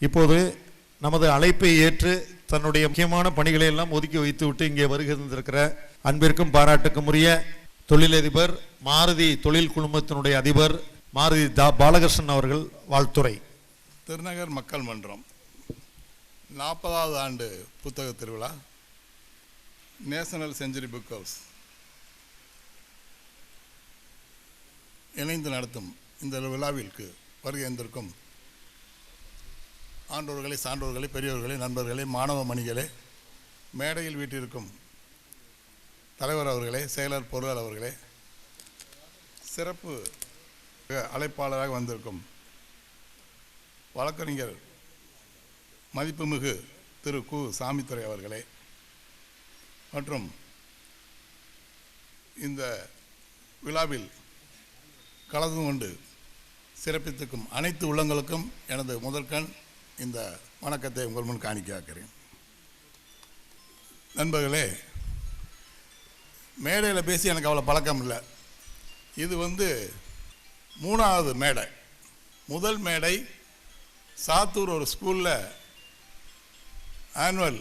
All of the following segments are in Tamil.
இப்போது நமது அழைப்பை ஏற்று தன்னுடைய முக்கியமான பணிகளை எல்லாம் ஒதுக்கி வைத்துவிட்டு இங்கே வருகின்றிருக்கிற அன்பிற்கும் பாராட்டுக்கும் உரிய தொழிலதிபர் மாருதி தொழில் குழுமத்தினுடைய அதிபர் மாருதி தா பாலகிருஷ்ணன் அவர்கள் வாழ்த்துறை. திருநகர் மக்கள் மன்றம் நாற்பதாவது ஆண்டு புத்தக திருவிழா நேஷனல் செஞ்சுரி புக் ஹவுஸ் இணைந்து நடத்தும் இந்த விழாவிற்கு வருகை ஆண்டோர்களை சான்றோர்களே பெரியோர்களை நண்பர்களே மாணவ மணிகளே மேடையில் வீட்டிற்கும் தலைவர் அவர்களே செயலர் பொருளாளர் அவர்களே சிறப்பு அழைப்பாளராக வந்திருக்கும் வழக்கறிஞர் மதிப்புமிகு திரு கு. சாமித்துறை அவர்களே மற்றும் இந்த விழாவில் கலந்து கொண்டு சிறப்பித்துக்கும் அனைத்து உள்ளங்களுக்கும் எனது முதற்கண் இந்த வணக்கத்தை உங்கள் முன் காணிக்காக்கிறேன் நண்பர்களே மேடையில் பேசி எனக்கு அவ்வளோ பழக்கம் இல்லை. இது வந்து மூணாவது மேடை. முதல் மேடை சாத்தூர் ஒரு ஸ்கூலில் ஆனுவல்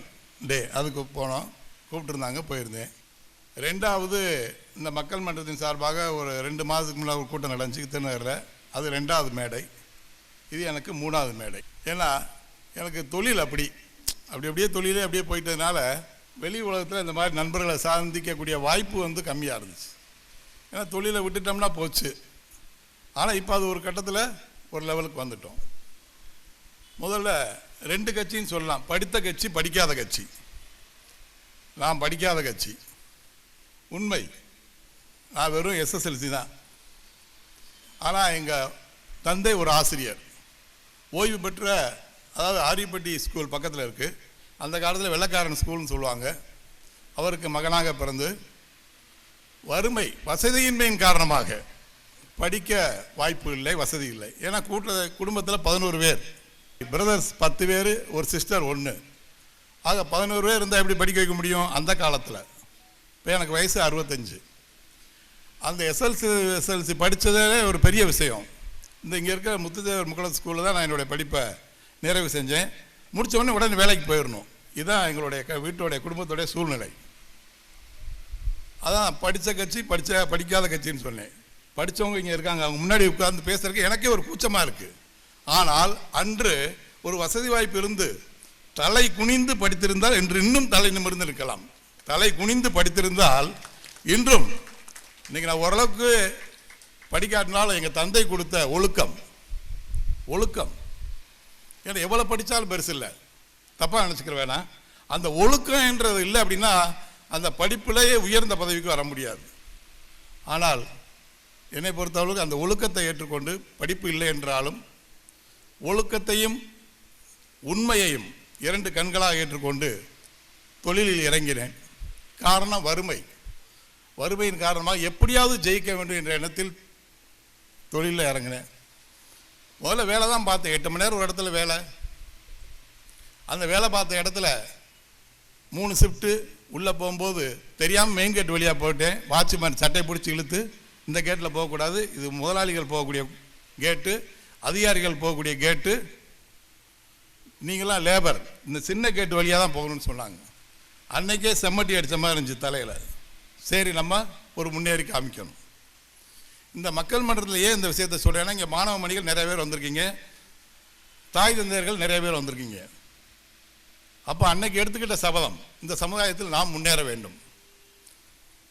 டே அதுக்கு போனோம் கூப்பிட்டுருந்தாங்க போயிருந்தேன். ரெண்டாவது இந்த மக்கள் மன்றத்தின் சார்பாக ஒரு ரெண்டு மாதத்துக்கு முன்னாடி ஒரு கூட்டம் நடந்துச்சு திருநகரில். அது ரெண்டாவது மேடை. இது எனக்கு மூணாவது மேடை. ஏன்னா எனக்கு தொழில் அப்படி. அப்படி அப்படியே தொழிலே அப்படியே போயிட்டதுனால வெளி உலகத்தில் இந்த மாதிரி நண்பர்களை சந்திக்கக்கூடிய வாய்ப்பு வந்து கம்மியாக இருந்துச்சு. ஏன்னா தொழிலை விட்டுட்டோம்னா போச்சு. ஆனால் இப்போ அது ஒரு கட்டத்தில் ஒரு லெவலுக்கு வந்துட்டோம். முதல்ல ரெண்டு கட்சின்னு சொல்லலாம். படித்த கட்சி படிக்காத கட்சி. நான் படிக்காத கட்சி. உண்மை. நான் வெறும் எஸ்எஸ்எல்சி தான். ஆனால் எங்கள் தந்தை ஒரு ஆசிரியர். ஓய்வு பெற்ற அதாவது ஆரியப்பட்டி ஸ்கூல் பக்கத்தில் இருக்குது அந்த காலத்தில் வெள்ளக்காரன் ஸ்கூல்னு சொல்லுவாங்க. அவருக்கு மகனாக பிறந்து வறுமை வசதியின்மையின் காரணமாக படிக்க வாய்ப்பு இல்லை வசதி இல்லை. ஏன்னா கூட்ட குடும்பத்தில் பதினோரு பேர். பிரதர்ஸ் பத்து பேர் ஒரு சிஸ்டர் ஒன்று ஆக பதினோரு பேர் இருந்தால் எப்படி படிக்க வைக்க முடியும்? அந்த காலத்தில். இப்போ எனக்கு வயசு அறுபத்தஞ்சு. அந்த எஸ்எல்சி எஸ்எல்சி படித்ததே ஒரு பெரிய விஷயம். இந்த இங்கே இருக்கிற முத்துதேவர் முகலத் ஸ்கூலில் தான் நான் என்னுடைய படிப்பை நிறைவு செஞ்சேன். முடிச்ச உடனே உடனே வேலைக்கு போயிடணும். இதுதான் எங்களுடைய க வீட்டுடைய குடும்பத்துடைய சூழ்நிலை. அதான் படித்த கட்சி படித்த படிக்காத கட்சின்னு சொன்னேன். படித்தவங்க இங்கே இருக்காங்க. அவங்க முன்னாடி உட்கார்ந்து பேசுகிறதுக்கு எனக்கே ஒரு கூச்சமாக இருக்குது ஆனால் அன்று ஒரு வசதி வாய்ப்பு இருந்து தலை குனிந்து படித்திருந்தால் இன்று இன்னும் தலை நிமிர்ந்து இருக்கலாம் தலை குனிந்து படித்திருந்தால் இன்றும் இன்னைக்கு நான் ஓரளவுக்கு படிக்காட்டினாலும் எங்கள் தந்தை கொடுத்த ஒழுக்கம் ஒழுக்கம். ஏன்னா எவ்வளோ படித்தாலும் பெருசு இல்லை. தப்பாக நினச்சிக்கிற வேணாம் அந்த ஒழுக்கம்ன்றது இல்லை அப்படின்னா அந்த படிப்பிலேயே உயர்ந்த பதவிக்கு வர முடியாது. ஆனால் என்னை பொறுத்தளவுக்கு அந்த ஒழுக்கத்தை ஏற்றுக்கொண்டு படிப்பு இல்லை என்றாலும் ஒழுக்கத்தையும் உண்மையையும் இரண்டு கண்களாக ஏற்றுக்கொண்டு தொழிலில் இறங்கினேன். காரணம் வறுமை. வறுமையின் காரணமாக எப்படியாவது ஜெயிக்க வேண்டும் என்ற எண்ணத்தில் தொழிலில் இறங்கினேன். முதல்ல வேலை தான் பார்த்தேன். எட்டு மணி நேரம் ஒரு இடத்துல வேலை. அந்த வேலை பார்த்த இடத்துல மூணு ஷிஃப்ட்டு உள்ளே போகும்போது தெரியாமல் மெயின் கேட் வழியாக போயிட்டேன். வாட்ச்மேன் சட்டை பிடிச்சி இழுத்து இந்த கேட்டில் போகக்கூடாது. இது முதலாளிகள் போகக்கூடிய கேட்டு அதிகாரிகள் போகக்கூடிய கேட்டு நீங்களாம் லேபர் இந்த சின்ன கேட்டு வழியாக தான் போகணும்னு சொன்னாங்க. அன்னைக்கே செம்மட்டி அடித்த மாதிரி இருந்துச்சு தலையில். சரி நம்ம ஒரு முன்னேறி காமிக்கணும். இந்த மக்கள் மன்றத்தில் ஏன் இந்த விஷயத்தை சொல்கிறேன்னா இங்கே மாணவ மணிகள் நிறைய பேர் வந்திருக்கீங்க. தாய் தந்தையர்கள் நிறைய பேர் வந்திருக்கீங்க. அப்போ அன்னைக்கு எடுத்துக்கிட்ட சபதம் இந்த சமுதாயத்தில் நாம் முன்னேற வேண்டும்.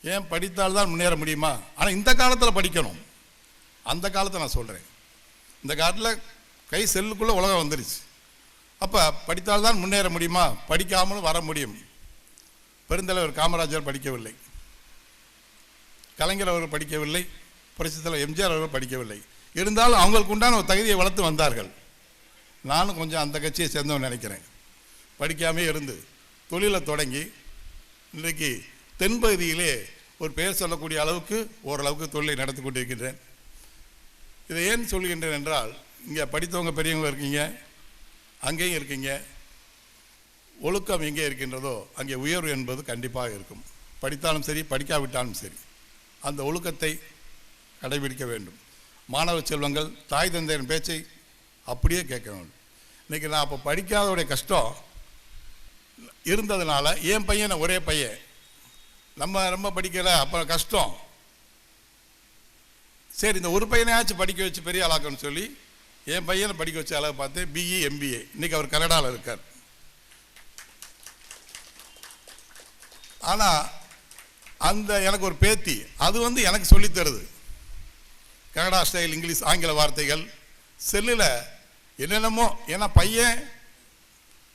ஏன் படித்தால் தான் முன்னேற முடியுமா? ஆனால் இந்த காலத்தில் படிக்கணும். அந்த காலத்தை நான் சொல்கிறேன் இந்த காலத்தில் கை செல்லுக்குள்ளே உலகம் வந்துருச்சு. அப்போ படித்தால் தான் முன்னேற முடியுமா? படிக்காமலும் வர முடியும். பெருந்தலைவர் காமராஜர் படிக்கவில்லை. கலைஞர் அவர்கள் படிக்கவில்லை. புரட்சித் தலைவர் எம்ஜிஆர் அவர்கள் படிக்கவில்லை. இருந்தாலும் அவங்களுக்கு உண்டான ஒரு தகுதியை வளர்த்து வந்தார்கள். நானும் கொஞ்சம் அந்த கட்சியை சேர்ந்தவன் நினைக்கிறேன். படிக்காமே இருந்து தொழிலை தொடங்கி இன்றைக்கு தென்பகுதியிலே ஒரு பெயர் சொல்லக்கூடிய அளவுக்கு ஓரளவுக்கு தொழிலை நடத்தி கொண்டிருக்கின்றேன். இதை ஏன் சொல்கின்றேன் என்றால் இங்கே படித்தவங்க பெரியவங்க இருக்கீங்க அங்கேயும் இருக்கீங்க ஒழுக்கம் எங்கே இருக்கின்றதோ அங்கே உயர்வு என்பது கண்டிப்பாக இருக்கும். படித்தாலும் சரி படிக்காவிட்டாலும் சரி. அந்த ஒழுக்கத்தை கடைபிடிக்க வேண்டும். மாணவ செல்வங்கள் தாய் தந்தையின் பேச்சை அப்படியே கேட்க வேண்டும். இன்றைக்கி நான் அப்போ படிக்காதவுடைய கஷ்டம் இருந்ததுனால என் பையன் ஒரே பையன். நம்ம ரொம்ப படிக்கல அப்போ கஷ்டம். சரி இந்த ஒரு பையனையாச்சும் படிக்க வச்சு பெரிய ஆளாக்கணும்னு சொல்லி என் பையனை படிக்க வச்ச அளவு பார்த்தேன் பிஇ எம்பிஏ இன்றைக்கி அவர் கனடாவில் இருக்கார். ஆனால் அந்த எனக்கு ஒரு பேத்தி. அது வந்து எனக்கு சொல்லித்தருது கனடா ஸ்டைல் இங்கிலீஷ் ஆங்கில வார்த்தைகள். செல்லில் என்னென்னமோ ஏன்னா பையன்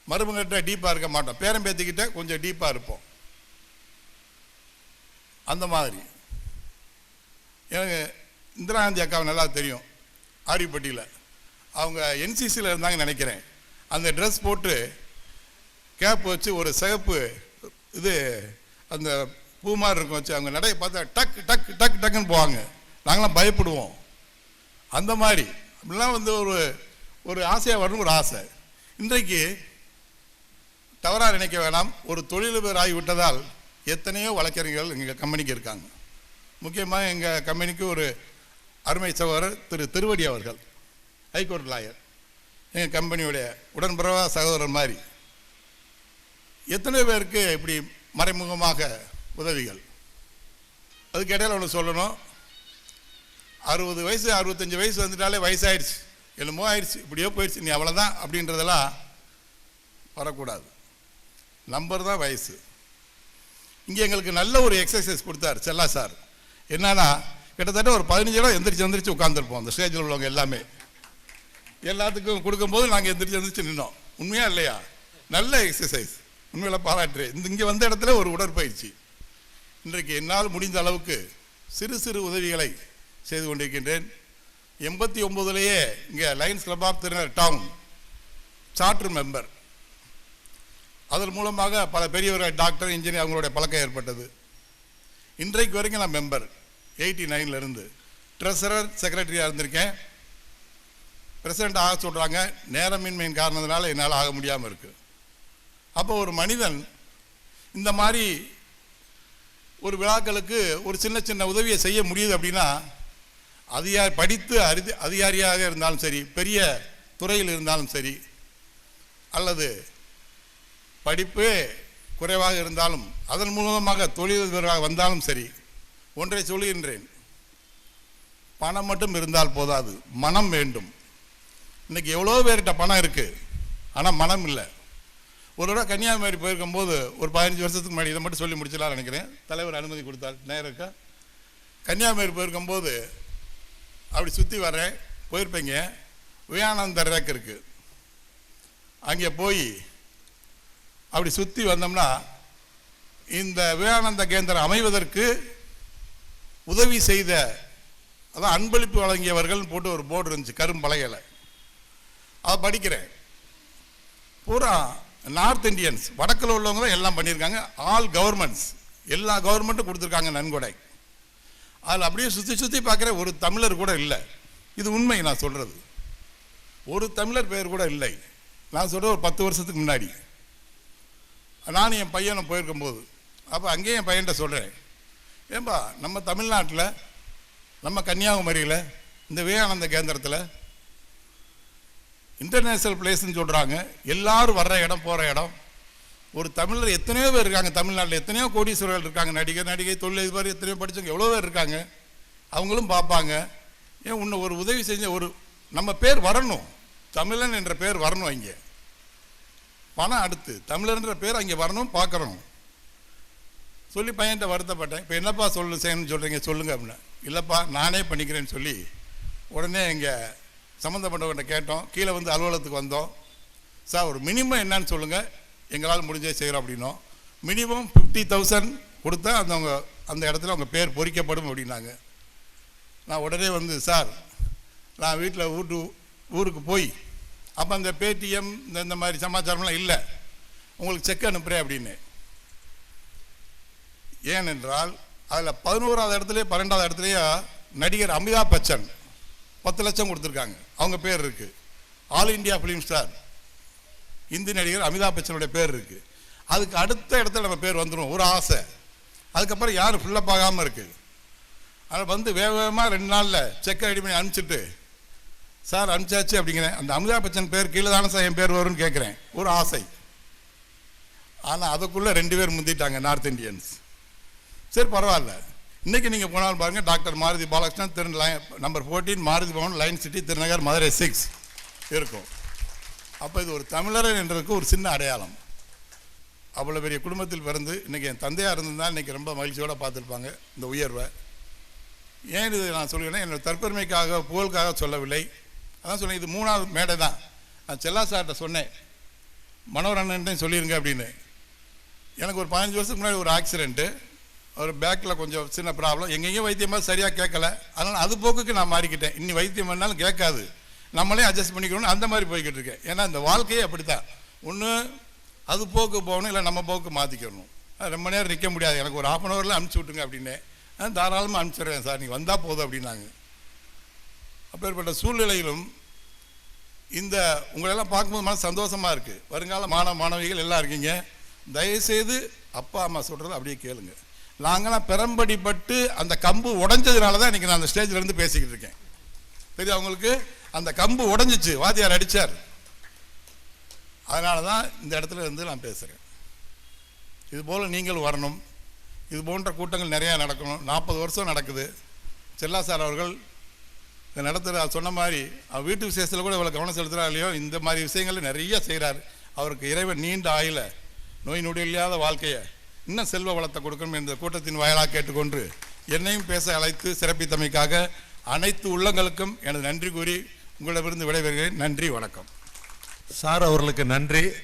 மருமகிட்ட டீப்பாக இருக்க மாட்டோம் பேரம்பேத்திக்கிட்ட கொஞ்சம் டீப்பாக இருப்போம். அந்த மாதிரி. எனக்கு இந்திரா காந்தி அக்காவை நல்லா தெரியும் ஆரிப்பட்டியில். அவங்க என்சிசியில் இருந்தாங்கன்னு நினைக்கிறேன். அந்த ட்ரெஸ் போட்டு கேப் வச்சு ஒரு சிகப்பு இது அந்த பூ மாதிரி இருக்கும் வச்சு அவங்க நடையை பார்த்தா டக் டக் டக் டக்குன்னு போவாங்க. நாங்களாம் பயப்படுவோம். அந்த மாதிரி. அப்படிலாம் வந்து ஒரு ஒரு ஆசையாக வரணும் ஒரு ஆசை. இன்றைக்கு தவறாக நினைக்க வேணாம். ஒரு தொழிலதிபர் ஆகிவிட்டதால் எத்தனையோ வழக்கறிஞர்கள் எங்கள் கம்பெனிக்கு இருக்காங்க. முக்கியமாக எங்கள் கம்பெனிக்கு ஒரு அருமை சகோதரர் திரு திருவடி அவர்கள் ஹைகோர்ட் லாயர். எங்கள் கம்பெனியுடைய உடன்பிறவா சகோதரர் மாதிரி. எத்தனை பேருக்கு இப்படி மறைமுகமாக உதவிகள். அதுக்கு இடையில ஒன்று சொல்லணும். அறுபது வயசு அறுபத்தஞ்சு வயசு வந்துட்டாலே வயசாயிடுச்சு. என்னமோ ஆயிடுச்சு. இப்படியோ போயிடுச்சு. நீ அவ்வளோதான் அப்படின்றதெல்லாம் வரக்கூடாது. நம்பர் தான் வயசு. இங்கே எங்களுக்கு நல்ல ஒரு எக்ஸசைஸ் கொடுத்தார் செல்லா சார் என்னன்னா கிட்டத்தட்ட ஒரு பதினஞ்சு இடம் எந்திரிச்சு எந்திரிச்சு உட்காந்துருப்போம் அந்த ஸ்டேஜில் உள்ளவங்க எல்லாமே. எல்லாத்துக்கும் கொடுக்கும்போது நாங்கள் எந்திரிச்சு எந்திரிச்சு நின்னோம். உண்மையா இல்லையா? நல்ல எக்ஸசைஸ் உண்மையில பாராட்டுறேன். இந்த இங்கே வந்த இடத்துல ஒரு உடற்பயிற்சி. இன்றைக்கு என்னால் முடிந்த அளவுக்கு சிறு சிறு உதவிகளை செய்து கொண்டிருக்கின்றேன். எண்பத்தி ஒம்போதுலேயே இங்கே Lions club of Thirunagar town charter member அதன் மூலமாக பல பெரியவர்கள் டாக்டர் இன்ஜினியர் அவங்களுடைய பழக்கம் ஏற்பட்டது. இன்றைக்கு வரைக்கும் நான் மெம்பர் எயிட்டி நைன்லேருந்து ட்ரெஸரர் செக்ரட்டரியாக இருந்திருக்கேன். பிரசிடண்ட் ஆக சொல்கிறாங்க நேரமின்மையின் காரணத்தினால என்னால் ஆக முடியாமல் இருக்குது அப்போ ஒரு மனிதன் இந்த மாதிரி ஒரு விழாக்களுக்கு ஒரு சின்ன சின்ன உதவியை செய்ய முடியுது அப்படின்னா அதிகார் படித்து அறிதி அதிகாரியாக இருந்தாலும் சரி பெரிய துறையில் இருந்தாலும் சரி அல்லது படிப்பு குறைவாக இருந்தாலும் அதன் மூலமாக தொழிலதிபராக வந்தாலும் சரி ஒன்றை சொல்லுகின்றேன். பணம் மட்டும் இருந்தால் போதாது. மனம் வேண்டும். இன்றைக்கி எவ்வளோ பேர்கிட்ட பணம் இருக்குது ஆனால் மனம் இல்லை. ஒரு தடவை கன்னியாகுமரி போயிருக்கும்போது ஒரு பதினஞ்சு வருஷத்துக்கு முன்னாடி இதை மட்டும் சொல்லி முடிச்சலாம் நினைக்கிறேன். தலைவர் அனுமதி கொடுத்தார். நேரம் இருக்கா? கன்னியாகுமரி போயிருக்கும்போது அப்படி சுற்றி வரேன் போயிருப்பீங்க. விவேகானந்தர் ரேக் இருக்கு. அங்கே போய் அப்படி சுற்றி வந்தோம்னா இந்த விவேகானந்த கேந்திரம் அமைவதற்கு உதவி செய்த அதான் அன்பளிப்பு வழங்கியவர்கள் போட்டு ஒரு போர்டு இருந்துச்சு கரும்பலகையில். அதை படிக்கிறேன். பூரா நார்த் இந்தியன்ஸ் வடக்கில் உள்ளவங்க தான் எல்லாம் பண்ணியிருக்காங்க. ஆல் கவர்மெண்ட்ஸ் எல்லா கவர்மெண்ட்டும் கொடுத்துருக்காங்க நன்கொடை. அதில் அப்படியே சுற்றி சுற்றி பார்க்குற ஒரு தமிழர் கூட இல்லை. இது உண்மை நான் சொல்கிறது ஒரு தமிழர் பேர் கூட இல்லை. நான் சொல்கிறது ஒரு பத்து வருஷத்துக்கு முன்னாடி. நானும் என் பையனை போயிருக்கும் போது அப்போ அங்கேயும் என் பையன்கிட்ட சொல்கிறேன் ஏன்பா நம்ம தமிழ்நாட்டில் நம்ம கன்னியாகுமரியில் இந்த விவேகானந்த கேந்திரத்தில் இன்டர்நேஷ்னல் பிளேஸ்ன்னு சொல்கிறாங்க எல்லோரும் வர்ற இடம் போகிற இடம் ஒரு தமிழர் எத்தனையோ பேர் இருக்காங்க தமிழ்நாட்டில் எத்தனையோ கோடீஸ்வரர்கள் இருக்காங்க நடிகர் நடிகை தொழிலதிபர் எத்தனையோ படித்தவங்க எவ்வளோ பேர் இருக்காங்க அவங்களும் பார்ப்பாங்க. ஏன் உன்னை ஒரு உதவி செஞ்ச ஒரு நம்ம பேர் வரணும் தமிழன் என்ற பேர் வரணும் இங்கே பணம் அடுத்து தமிழர்ன்ற பேர் அங்கே வரணும் பார்க்குறோம் சொல்லி பையன்கிட்ட வருத்தப்பட்டேன். இப்போ என்னப்பா சொல்லு செய்யணும்னு சொல்கிறீங்க சொல்லுங்கள் அப்படின்னா. இல்லைப்பா நானே பண்ணிக்கிறேன்னு சொல்லி உடனே இங்கே சம்மந்தப்பட்டவங்கிட்ட கேட்டோம். கீழே வந்து அலுவலகத்துக்கு வந்தோம். சார் ஒரு மினிமம் என்னன்னு சொல்லுங்கள் எங்களால் முடிஞ்சதை செய்கிறோம் அப்படின்னோம். மினிமம் ஃபிஃப்டி தௌசண்ட் கொடுத்தா அந்த அவங்க அந்த இடத்துல அவங்க பேர் பொறிக்கப்படும் அப்படின்னாங்க. நான் உடனே வந்து சார் நான் வீட்டில் வீட்டு ஊருக்கு போய் அப்போ அந்த பேடிஎம் இந்த இந்த மாதிரி சமாச்சாரம்லாம் இல்லை. உங்களுக்கு செக் அனுப்புகிறேன் அப்படின்னு. ஏனென்றால் அதில் பதினோராவது இடத்துலையே பன்னெண்டாவது இடத்துலையே நடிகர் அமிதாப் பச்சன் பத்து லட்சம் கொடுத்துருக்காங்க. அவங்க பேர் இருக்குது All India film star Hindi நடிகர் அமிதாப் பச்சனுடைய பேர் இருக்கு. அதுக்கு அடுத்த இடத்துல நம்ம பேர் வந்துடும் ஒரு ஆசை. அதுக்கப்புறம் யாரும் ஃபில்லப் ஆகாமல் இருக்கு. அதில் வந்து வேக வேகமாக ரெண்டு நாளில் செக்கை ரெடி பண்ணி அனுப்பிச்சிட்டு சார் அனுப்பிச்சாச்சு அப்படிங்கிறேன் அந்த அமிதாப் பச்சன் பேர் கீழே தானே சார் என் பேர் வரும்னு கேட்குறேன் ஒரு ஆசை. ஆனால் அதுக்குள்ளே ரெண்டு பேர் முந்திட்டாங்க நார்த் இந்தியன்ஸ் சரி பரவாயில்ல. இன்றைக்கி நீங்கள் போனாலும் பாருங்கள் doctor Maruti Balakrishnan Thiru line number fourteen Maruti Bhavan line city Thirunagar Madurai six இருக்கும். அப்போ இது ஒரு தமிழர் என்றதுக்கு ஒரு சின்ன அடையாளம். அவ்வளோ பெரிய குடும்பத்தில் பிறந்து இன்னைக்கு என் தந்தையாக இருந்திருந்தால் இன்றைக்கி ரொம்ப மகிழ்ச்சியோடு பார்த்துருப்பாங்க இந்த உயர்வை. ஏன் இது நான் சொல்லுவேன்னா என்னோட தற்பெருமைக்காக புகழுக்காக சொல்லவில்லை. அதான் சொன்னேன் இது மூணாவது மேடை தான். நான் செல்லா சார்கிட்ட சொன்னேன் மனோரண்ணன் சொல்லிடுங்க அப்படின்னு. எனக்கு ஒரு பதினஞ்சு வருஷத்துக்கு முன்னாடி ஒரு ஆக்சிடென்ட்டு ஒரு பேக்கில் கொஞ்சம் சின்ன ப்ராப்ளம் எங்கேயும் வைத்தியமாக சரியாக கேட்கல. அதனால் அது போக்குக்கு நான் மாறிக்கிட்டேன். இன்னி வைத்தியம் பண்ணாலும் கேட்காது. நம்மளே அட்ஜஸ்ட் பண்ணிக்கணும்னு அந்த மாதிரி போய்கிட்டு இருக்கேன். ஏன்னா இந்த வாழ்க்கையே அப்படித்தான். ஒன்று அது போக்கு போகணும் இல்லை நம்ம போக்கு மாற்றிக்கணும் ரொம்ப நேரம் நிற்க முடியாது. எனக்கு ஒரு ஹாஃப் அன் ஹவரில் அனுப்பிச்சி விட்டுங்க அப்படின்னு நான் தாராளமாக அனுப்பிச்சிடுறேன் சார். நீங்கள் வந்தால் போதும் அப்படின்னாங்க. அப்பேற்பட்ட சூழ்நிலையிலும் இந்த உங்களெல்லாம் பார்க்கும்போது மன சந்தோஷமாக இருக்குது வருங்கால மாணவ மாணவிகள் எல்லாம் இருக்கீங்க. தயவுசெய்து அப்பா அம்மா சொல்கிறத அப்படியே கேளுங்க. நாங்களாம் பெரம்படிப்பட்டு அந்த கம்பு உடஞ்சதுனால தான் இன்றைக்கி நான் அந்த ஸ்டேஜில் இருந்து பேசிக்கிட்டு இருக்கேன். தெரியும் அவங்களுக்கு அந்த கம்பு உடைஞ்சிச்சு வாத்தியார் அடித்தார் அதனால தான் இந்த இடத்துல இருந்து நான் பேசுகிறேன் இதுபோல் நீங்கள் வரணும். இது போன்ற கூட்டங்கள் நிறையா நடக்கணும். நாற்பது வருஷம் நடக்குது. செல்லா சார் அவர்கள் இந்த நடத்துகிற சொன்ன மாதிரி அவர் வீட்டு விசேஷத்தில் கூட இவ்வளோ கவனம் செலுத்துகிறா இல்லையோ இந்த மாதிரி விஷயங்கள் நிறைய செய்கிறார் அவருக்கு இறைவன் நீண்ட ஆயில நோய் நொடி இல்லாத வாழ்க்கையை இன்னும் செல்வ வளத்தை கொடுக்கணும் என்ற கூட்டத்தின் வாயிலாக கேட்டுக்கொண்டு என்னையும் பேச அழைத்து சிறப்பித்தமைக்காக அனைத்து உள்ளங்களுக்கும் எனது நன்றி கூறி உங்களிடமிருந்து விடைபெறுகிறேன். நன்றி வணக்கம். சார் அவர்களுக்கு நன்றி.